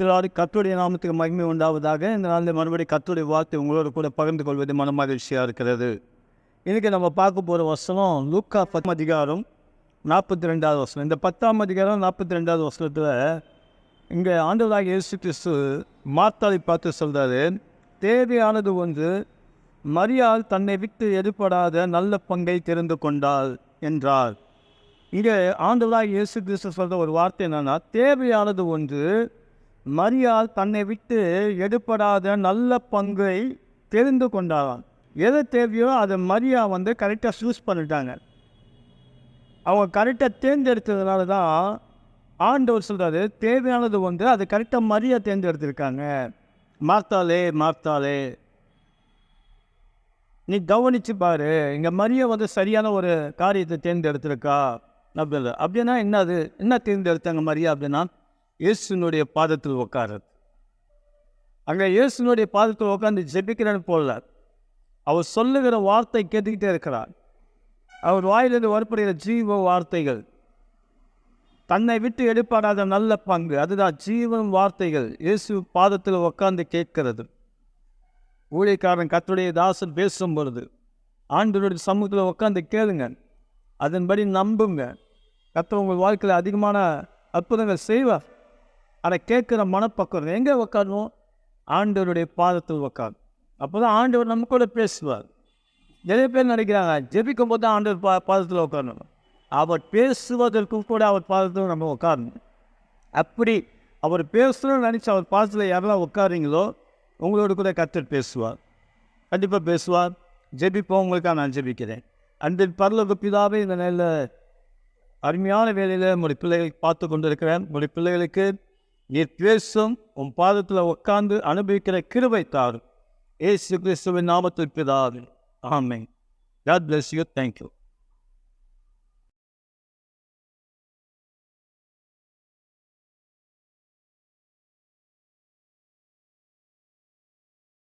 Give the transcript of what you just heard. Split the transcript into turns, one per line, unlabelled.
திராடி கத்துடைய நாமத்துக்கு மகிமை உண்டாவதாக. இந்த நாளில் மறுபடியும் கத்துடைய வார்த்தை உங்களோட கூட பகிர்ந்து கொள்வது மன மகிழ்ச்சியாக இருக்கிறது. இன்றைக்கி நம்ம பார்க்க போகிற வசனம் லூக்கா பத்தாம் அதிகாரம் நாற்பத்தி ரெண்டாவது வசனம். இந்த பத்தாம் அதிகாரம் நாற்பத்தி ரெண்டாவது வசனத்தில் இங்கே ஆண்டவராக இயேசு கிறிஸ்து மாத்தாளை பார்த்து சொல்கிறாரு தேவையானது ஒன்று மரியாள் தன்னை விட்டு எடுபடாத நல்ல பங்கை தெரிந்து கொண்டாள் என்றார். இங்கே ஆண்டவராக இயேசு கிறிஸ்து சொல்கிற ஒரு வார்த்தை என்னென்னா தேவையானது ஒன்று மரியாள் தன்னை விட்டு எடுப்படாத நல்ல பங்கை தெரிந்து கொண்டாராம். எது தேவையோ அதை மரியா வந்து கரெக்டாக சூஸ் பண்ணிட்டாங்க. அவங்க கரெக்டாக தேர்ந்தெடுத்ததுனால தான் ஆண்டவர் சொல்கிறாரு தேவையானது வந்து அது கரெக்டாக மரியா தேர்ந்தெடுத்திருக்காங்க. மார்த்தாலே மார்த்தாலே நீ கவனிச்சு பாரு இங்கே மரியா வந்து சரியான ஒரு காரியத்தை தேர்ந்தெடுத்திருக்கா. அப்படி அப்படின்னா என்னது என்ன தேர்ந்தெடுத்தாங்க மரியா அப்படின்னா? இயேசுனுடைய பாதத்தில் உட்காருது அங்கே இயேசுனுடைய பாதத்தில் உட்காந்து ஜெபிக்கிறேன்னு போல அவர் சொல்லுகிற வார்த்தை கேட்டுக்கிட்டே இருக்கிறார். அவர் வாயிலிருந்து வரப்படுகிற ஜீவ வார்த்தைகள். தன்னை விட்டு எடுப்பாடாத நல்ல பங்கு அதுதான் ஜீவன் வார்த்தைகள். இயேசு பாதத்தில் உட்காந்து கேட்கிறது. ஊழியக்காரன் கத்துடைய தாசன் பேசும் பொழுது ஆண்டவருடைய சமூகத்தில் உட்காந்து கேளுங்க. அதன்படி நம்புங்க. கத்த உங்கள் வாழ்க்கையில் அதிகமான அற்புதங்கள் செய்வார். அதை கேட்குற மனப்பக்கம் எங்கே உட்காரணும் ஆண்டவருடைய பாதத்தில் உட்காரும் அப்போ தான் ஆண்டவர் நம்ம கூட பேசுவார். நிறைய பேர் நினைக்கிறாங்க ஜெபிக்கும் போது தான் ஆண்டவர் பா பாதத்தில் உட்காரணும் அவர் பேசுவதற்கும் கூட அவர் பாதத்தில் நம்ம உட்காரணும் அப்படி அவர் பேசணும்னு நினச்சி அவர் பாதத்தில் யாரெல்லாம் உட்காருங்களோ உங்களோட கூட கத்தர் பேசுவார். கண்டிப்பாக பேசுவார். ஜெபிப்போம். உங்களுக்காக நான் ஜெபிக்கிறேன். அன்பின் பரலோக பிதாவே இந்த நேரில் அருமையான வேலையில் உங்களுடைய பிள்ளைகளுக்கு பார்த்து கொண்டு இருக்கிறேன் உங்களுடைய பிள்ளைகளுக்கு நீர் பேசும் உன் பாதத்தில் உட்கார்ந்து அனுபவிக்கிற கிருவை தாரும். ஏசு கிறிஸ்துவின் நாமத்தில் பிதாவே. Amen. God bless you thank you.